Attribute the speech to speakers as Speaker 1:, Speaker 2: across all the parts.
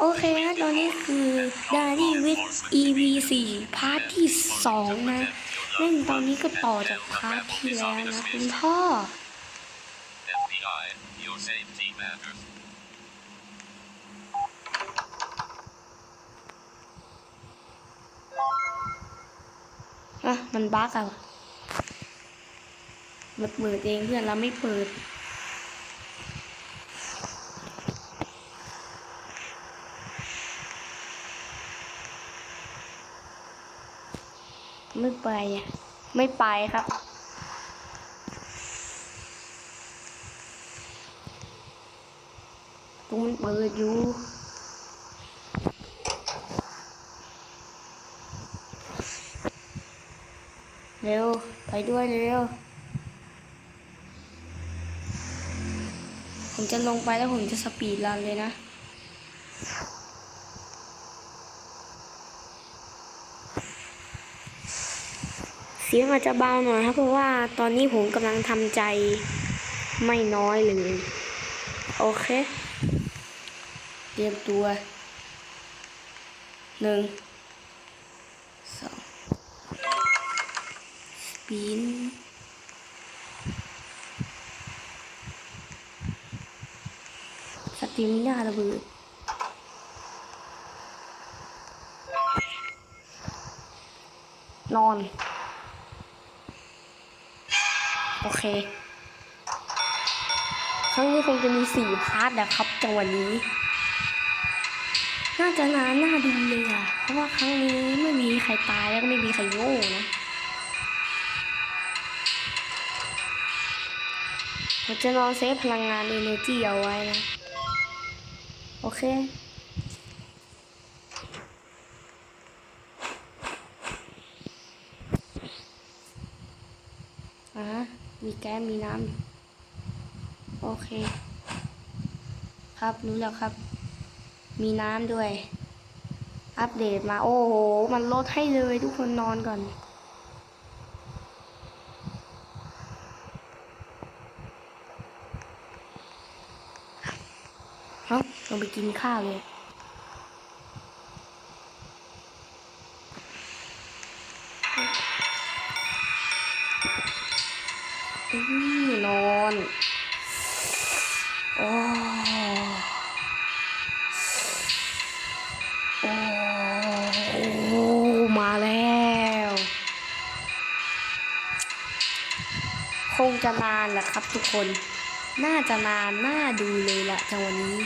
Speaker 1: โอเคนะตอนนี้คือ Daddy with EP 4พาร์ทที่2นะซึ่งตอนนี้ก็ต่อจากพาร์ทที่แล้วนะคุณพ่อ
Speaker 2: FBI, your safety matters.
Speaker 1: อะ มันบั๊กอะมันเปิดเองเพื่อนเราไม่เปิด ไม่ไป ไม่ไปครับ ตรงมันเปิดอยู่เร็ว ไปด้วยเร็ว ผมจะลงไปแล้วผมจะสปีดรันเลยนะ สียงอาจจะเบาหน่อยครับ เพราะว่าตอนนี้ผมกำลังทำใจไม่น้อยเลย โอเค เตรียมตัวหนึ่งสองสปินสติมิน่าระเบิดนอน โอเค ครั้งนี้คงจะมีสี่พาร์ทนะครับจังหวะนี้ น่าจะนานน่าดูเลยอะ เพราะว่าครั้งนี้ไม่มีใครตายแล้วก็ไม่มีใครโง่นะผมจะนอนเซฟพลังงานเอเนจีเอาไว้นะ โอเค อ่า มีแก้มมีน้ำโอเค ครับรู้แล้วครับ มีน้ำด้วย อัปเดตมา โอ้โห มันลดให้เลยทุกคนนอนก่อนเฮ้าลงไปกินข้าวเลย อืมนอนโอ้โอ้มาแล้ว คงจะนานแหละครับทุกคน น่าจะนานน่าดูเลยละจังวันนี้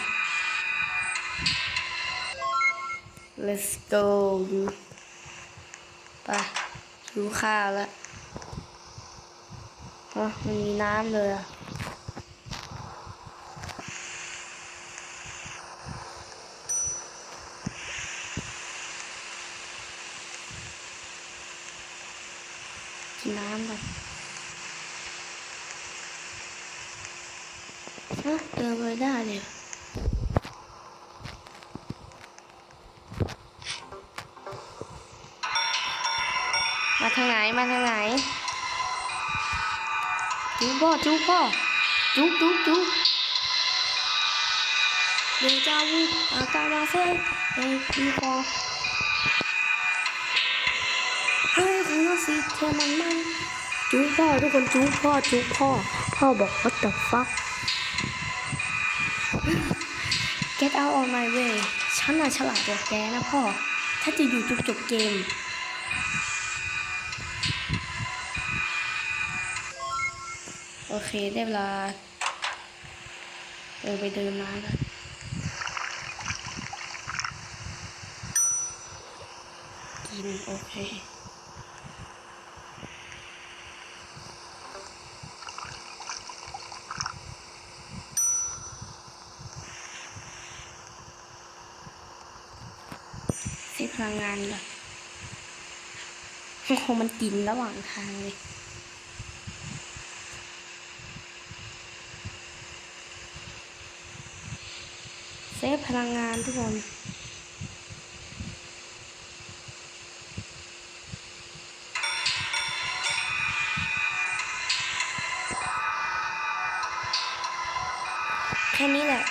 Speaker 1: let's go ดูไปดูข้าวแล้ว อ๋อมันมีน้ำเลยอะกินน้ำก่อนฮะเดินไปได้เลยมาทางไหน มาทางไหน จุ๊บพ่อจุ๊บพ่อจุ๊บจุ๊บจุ๊บเดจาวูอากามาเซ่เฮ้ยดีพอเฮ้ยคุณสิเธอมันมันจุ๊บพ่อทุกคนจุ๊บพ่อจุ๊บพ่อ พ่อบอก what the fuck get out on my way ฉันน่ะฉลาดกว่าแกนะพ่อ ถ้าจะอยู่จุกจบเกม โอเคได้เวลา เออไปเดินน้ำกันกิน โอเคเสียพลังงานก่อนคงมันกินระหว่างทางเลย เซฟพลังงานทุกคนแค่นี้แหละ